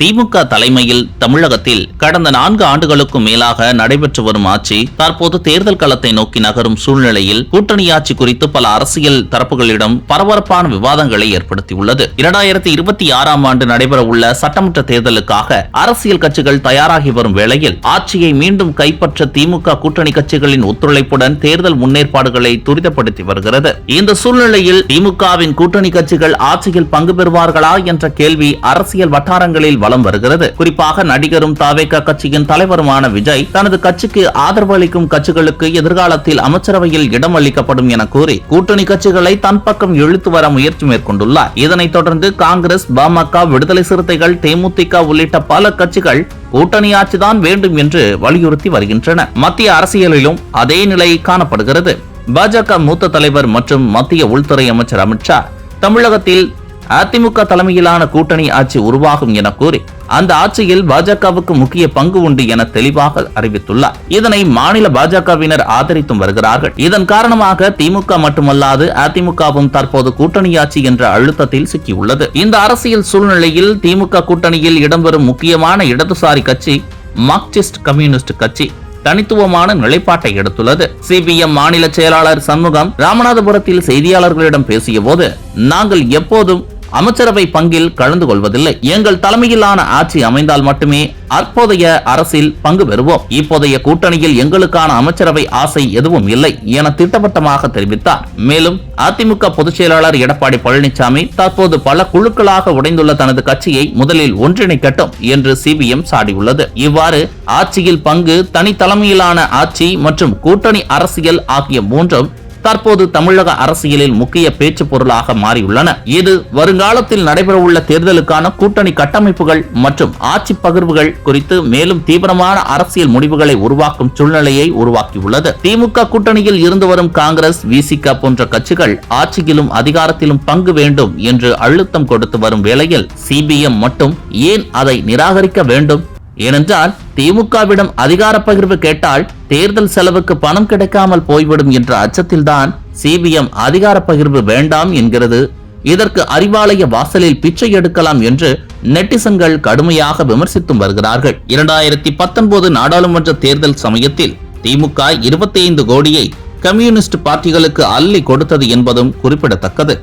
திமுக தலைமையில் தமிழகத்தில் கடந்த நான்கு ஆண்டுகளுக்கும் மேலாக நடைபெற்று வரும் ஆட்சி தற்போது தேர்தல் களத்தை நோக்கி நகரும் சூழ்நிலையில் கூட்டணி ஆட்சி குறித்து பல அரசியல் தரப்புகளிடம் பரபரப்பான விவாதங்களை ஏற்படுத்தியுள்ளது. இரண்டாயிரத்தி இருபத்தி ஆறாம் ஆண்டு நடைபெறவுள்ள சட்டமன்ற தேர்தலுக்காக அரசியல் கட்சிகள் தயாராகி வரும் வேளையில் ஆட்சியை மீண்டும் கைப்பற்ற திமுக கூட்டணி கட்சிகளின் ஒத்துழைப்புடன் தேர்தல் முன்னேற்பாடுகளை துரிதப்படுத்தி வருகிறது. இந்த சூழ்நிலையில் திமுகவின் கூட்டணி கட்சிகள் ஆட்சியில் பங்கு பெறுவார்களா என்ற கேள்வி அரசியல் வட்டாரங்களில் வலம் வருகிறது. குறிப்பாக நடிகரும் தாவேக கட்சியின் தலைவருமான விஜய் தனது கட்சிக்கு ஆதரவு அளிக்கும் கட்சிகளுக்கு எதிர்காலத்தில் அமைச்சரவையில் இடம் அளிக்கப்படும் என கூறி கூட்டணி கட்சிகளை தன் பக்கம் இழுத்து வர முயற்சி மேற்கொண்டுள்ளார். இதனைத் தொடர்ந்து காங்கிரஸ் பாமக விடுதலை சிறுத்தைகள் தேமுதிக உள்ளிட்ட பல கட்சிகள் கூட்டணி ஆட்சிதான் வேண்டும் என்று வலியுறுத்தி வருகின்றன. மத்திய அரசியலிலும் அதே நிலை காணப்படுகிறது. பாஜக மூத்த தலைவர் மற்றும் மத்திய உள்துறை அமைச்சர் அமித்ஷா தமிழகத்தில் அதிமுக தலைமையிலான கூட்டணி ஆட்சி உருவாகும் என கூறி அந்த ஆட்சியில் பாஜகவுக்கு முக்கிய பங்கு உண்டு என தெளிவாக அறிவித்துள்ளார். இதனை மாநில பாஜகவினர் ஆதரித்தும் வருகிறார்கள். இதன் காரணமாக திமுக மட்டுமல்லாது அதிமுகவும் தற்போது கூட்டணி ஆட்சி என்ற அழுத்தத்தில் சிக்கியுள்ளது. இந்த அரசியல் சூழ்நிலையில் திமுக கூட்டணியில் இடம்பெறும் முக்கியமான இடதுசாரி கட்சி மார்க்சிஸ்ட் கம்யூனிஸ்ட் கட்சி தனித்துவமான நிலைப்பாட்டை எடுத்துள்ளது. சிபிஎம் மாநில செயலாளர் சண்முகம் ராமநாதபுரத்தில் செய்தியாளர்களிடம் பேசிய போது நாங்கள் எப்போதும் அமைச்சரவை பங்கில் கலந்து கொள்வதில்லை. எங்கள் தலைமையிலான ஆட்சி அமைந்தால் மட்டுமே அப்போதைய அரசில் பங்கு பெறுவோம். இப்போதைய கூட்டணியில் எங்களுக்கான அமைச்சரவை ஆசை எதுவும் இல்லை என திட்டவட்டமாக தெரிவித்தார். மேலும் அதிமுக பொதுச் செயலாளர் எடப்பாடி பழனிசாமி தற்போது பல குழுக்களாக உடைந்துள்ள தனது கட்சியை முதலில் ஒன்றிணைக்கட்டும் என்று சிபிஎம் சாடியுள்ளது. இவ்வாறு ஆட்சியில் பங்கு தனி தலைமையிலான ஆட்சி மற்றும் கூட்டணி அரசியல் ஆகிய மூன்றும் தற்போது தமிழக அரசியலில் முக்கிய பேச்சு பொருளாக மாறியுள்ளன. இது வருங்காலத்தில் நடைபெறவுள்ள தேர்தலுக்கான கூட்டணி கட்டமைப்புகள் மற்றும் ஆட்சி பகிர்வுகள் குறித்து மேலும் தீவிரமான அரசியல் முடிவுகளை உருவாக்கும் சூழ்நிலையை உருவாக்கியுள்ளது. திமுக கூட்டணியில் இருந்து வரும் காங்கிரஸ் விசிக போன்ற கட்சிகள் ஆட்சியிலும் அதிகாரத்திலும் பங்கு வேண்டும் என்று அழுத்தம் கொடுத்து வரும் வேளையில் சிபிஎம் மட்டும் ஏன் அதை நிராகரிக்க வேண்டும்? ஏனென்றால் திமுகவிடம் அதிகார பகிர்வு கேட்டால் தேர்தல் செலவுக்கு பணம் கிடைக்காமல் போய்விடும் என்ற அச்சத்தில்தான் சிபிஎம் அதிகார பகிர்வு வேண்டாம் என்கிறது. இதற்கு அறிவாலய வாசலில் பிச்சை எடுக்கலாம் என்று நெட்டிசன்கள் கடுமையாக விமர்சித்தும் வருகிறார்கள். இரண்டாயிரத்தி பத்தொன்பது நாடாளுமன்ற தேர்தல் சமயத்தில் திமுக இருபத்தி ஐந்து கோடியை கம்யூனிஸ்ட் பார்ட்டிகளுக்கு அள்ளி கொடுத்தது என்பதும் குறிப்பிடத்தக்கது.